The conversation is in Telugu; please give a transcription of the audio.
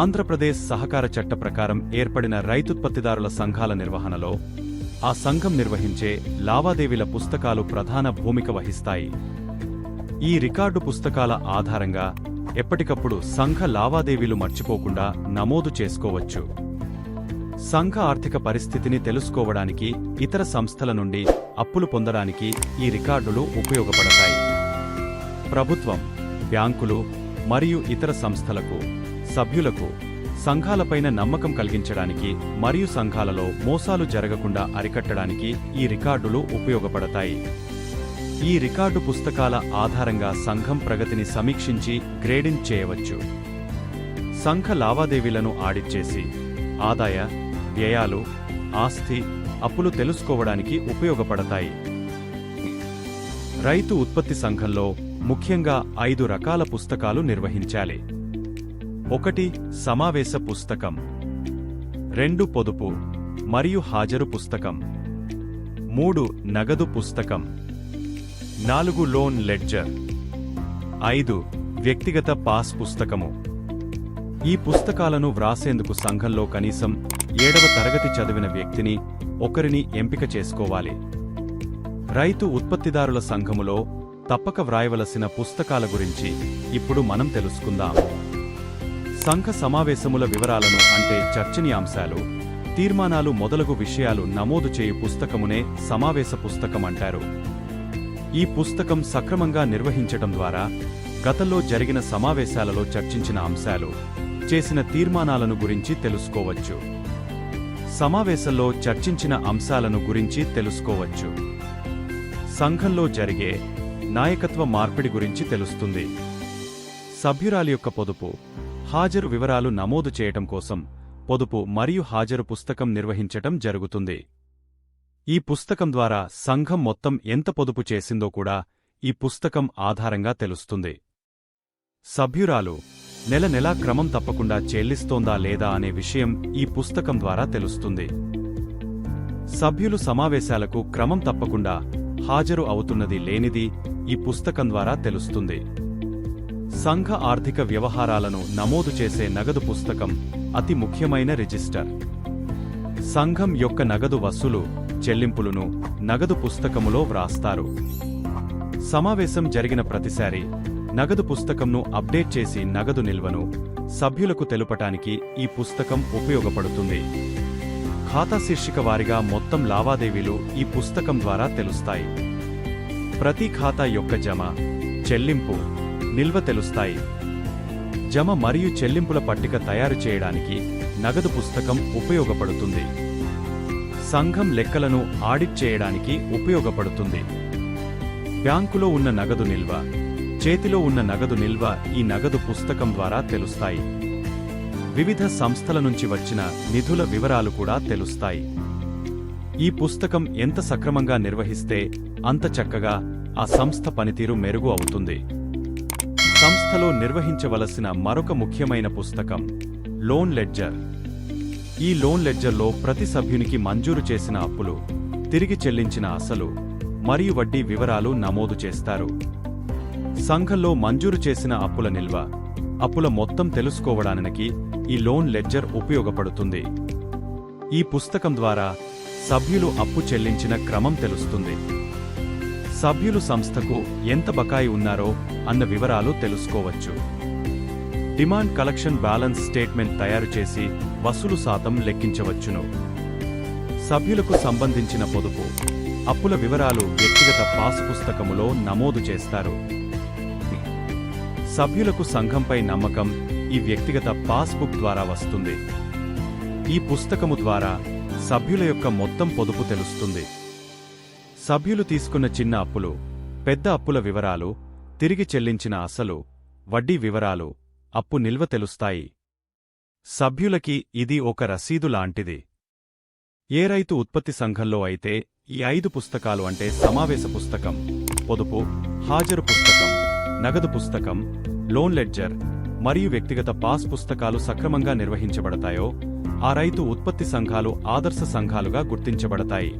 ఆంధ్రప్రదేశ్ సహకార చట్ట ప్రకారం ఏర్పడిన రైతుత్పత్తిదారుల సంఘాల నిర్వహణలో ఆ సంఘం నిర్వహించే లావాదేవీల పుస్తకాలు ప్రధాన భూమిక వహిస్తాయి. ఈ రికార్డు పుస్తకాల ఆధారంగా ఎప్పటికప్పుడు సంఘ లావాదేవీలు మర్చిపోకుండా నమోదు చేసుకోవచ్చు. సంఘ ఆర్థిక పరిస్థితిని తెలుసుకోవడానికి ఇతర సంస్థల నుండి అప్పులు పొందడానికి ఈ రికార్డులు ఉపయోగపడతాయి. ప్రభుత్వం బ్యాంకులు మరియు ఇతర సంస్థలకు సభ్యులకు సంఘాలపైన నమ్మకం కలిగించడానికి మరియు సంఘాలలో మోసాలు జరగకుండా అరికట్టడానికి ఈ రికార్డులు ఉపయోగపడతాయి. ఈ రికార్డు పుస్తకాల ఆధారంగా సంఘం ప్రగతిని సమీక్షించి గ్రేడింగ్ చేయవచ్చు. సంఘ లావాదేవీలను ఆడిట్ చేసి ఆదాయ వ్యయాలు ఆస్తి అప్పులు తెలుసుకోవడానికి ఉపయోగపడతాయి. రైతు ఉత్పత్తి సంఘంలో ముఖ్యంగా ఐదు రకాల పుస్తకాలు నిర్వహించాలి. ఒకటి సమావేశ పుస్తకం. రెండు పొదుపు మరియు హాజరు పుస్తకం. మూడు నగదు పుస్తకం. నాలుగు లోన్ లెడ్జర్. ఐదు వ్యక్తిగత పాస్ పుస్తకము. ఈ పుస్తకాలను వ్రాసేందుకు సంఘంలో కనీసం ఏడవ తరగతి చదివిన వ్యక్తిని ఒకరిని ఎంపిక చేసుకోవాలి. రైతు ఉత్పత్తిదారుల సంఘములో తప్పక వ్రాయవలసిన పుస్తకాల గురించి ఇప్పుడు మనం తెలుసుకుందాం. సంఘ సమావేశముల వివరాలను అంటే చర్చనీయాంశాలు తీర్మానాలు మొదలగు విషయాలు నమోదు చేయు పుస్తకమునే సమావేశ పుస్తకం అంటారు ఈ పుస్తకం సక్రమంగా నిర్వహించటం ద్వారా గతంలో జరిగిన సమావేశాలలో చర్చించిన అంశాలు చేసిన తీర్మానాలను గురించి తెలుసుకోవచ్చు. సమావేశంలో చర్చించిన అంశాలను గురించి తెలుసుకోవచ్చు. సంఘంలో జరిగే నాయకత్వ మార్పిడి గురించి తెలుస్తుంది. సభ్యురాలి యొక్క పొదుపు హాజరు వివరాలు నమోదు చేయటం కోసం పొదుపు మరియు హాజరు పుస్తకం నిర్వహించటం జరుగుతుంది. ఈ పుస్తకం ద్వారా సంఘం మొత్తం ఎంత పొదుపు చేసిందో కూడా ఈ పుస్తకం ఆధారంగా తెలుస్తుంది. సభ్యురాలు నెల నెలా క్రమం తప్పకుండా చెల్లిస్తోందా లేదా అనే విషయం ఈ పుస్తకం ద్వారా తెలుస్తుంది. సభ్యులు సమావేశాలకు క్రమం తప్పకుండా హాజరు అవుతున్నది లేనిది ఈ పుస్తకం ద్వారా తెలుస్తుంది. సంఘ ఆర్థిక వ్యవహారాలను నమోదు చేసే నగదు పుస్తకం అతి ముఖ్యమైన రిజిస్టర్. సంఘం యొక్క నగదు వసూలు చెల్లింపులను నగదు పుస్తకములో వ్రాస్తారు. సమావేశం జరిగిన ప్రతిసారి నగదు పుస్తకంను అప్డేట్ చేసి నగదు నిల్వను సభ్యులకు తెలుపటానికి ఈ పుస్తకం ఉపయోగపడుతుంది. ఖాతా శీర్షిక వారిగా మొత్తం లావాదేవీలు ఈ పుస్తకం ద్వారా తెలుస్తాయి. ప్రతి ఖాతా యొక్క జమ చెల్లింపు నిల్వ తెలుస్తాయి. జమ మరియు చెల్లింపుల పట్టిక తయారు చేయడానికి నగదు పుస్తకం ఉపయోగపడుతుంది. సంఘం లెక్కలను ఆడిట్ చేయడానికి ఉపయోగపడుతుంది. బ్యాంకులో ఉన్న నగదు నిల్వ చేతిలో ఉన్న నగదు నిల్వ ఈ నగదు పుస్తకం ద్వారా తెలుస్తాయి. వివిధ సంస్థల నుంచి వచ్చిన నిధుల వివరాలు కూడా తెలుస్తాయి. ఈ పుస్తకం ఎంత సక్రమంగా నిర్వహిస్తే అంత చక్కగా ఆ సంస్థ పనితీరు మెరుగు అవుతుంది. సంస్థలో నిర్వహించవలసిన మరొక ముఖ్యమైన పుస్తకం లోన్ లెడ్జర్. ఈ లోన్ లెడ్జర్లో ప్రతి సభ్యునికి మంజూరు చేసిన అప్పులు తిరిగి చెల్లించిన అసలు మరియు వడ్డీ వివరాలు నమోదు చేస్తారు. సంఘంలో మంజూరు చేసిన అప్పుల నిల్వ అప్పుల మొత్తం తెలుసుకోవడానికి ఈ లోన్ లెడ్జర్ ఉపయోగపడుతుంది. ఈ పుస్తకం ద్వారా సభ్యులు అప్పు చెల్లించిన క్రమం తెలుస్తుంది. సభ్యులు సంస్థకు ఎంత బకాయి ఉన్నారో అన్న వివరాలు తెలుసుకోవచ్చు. డిమాండ్ కలెక్షన్ బ్యాలెన్స్ స్టేట్మెంట్ తయారు చేసి వసూలు శాతం లెక్కించవచ్చును. సభ్యులకు సంబంధించిన పొదుపు అప్పుల వివరాలు వ్యక్తిగత పాస్ పుస్తకములో నమోదు చేస్తారు. సభ్యులకు సంఘంపై నమ్మకం ఈ వ్యక్తిగత పాస్బుక్ ద్వారా వస్తుంది. ఈ పుస్తకము ద్వారా సభ్యుల యొక్క మొత్తం పొదుపు తెలుస్తుంది. సభ్యులు తీసుకున్న చిన్న అప్పులు పెద్ద అప్పుల వివరాలు తిరిగి చెల్లించిన అసలు వడ్డీ వివరాలు అప్పు నిల్వ తెలుస్తాయి. సభ్యులకి ఇది ఒక రసీదు లాంటిది. ఏ రైతు ఉత్పత్తి సంఘంలో అయితే ఈ ఐదు పుస్తకాలు అంటే సమావేశ పుస్తకం పొదుపు హాజరు పుస్తకం నగదు పుస్తకం లోన్ లెడ్జర్ మరియు వ్యక్తిగత పాస్ పుస్తకాలు సక్రమంగా నిర్వహించబడతాయో ఆ రైతు ఉత్పత్తి సంఘాలు ఆదర్శ సంఘాలుగా గుర్తించబడతాయి.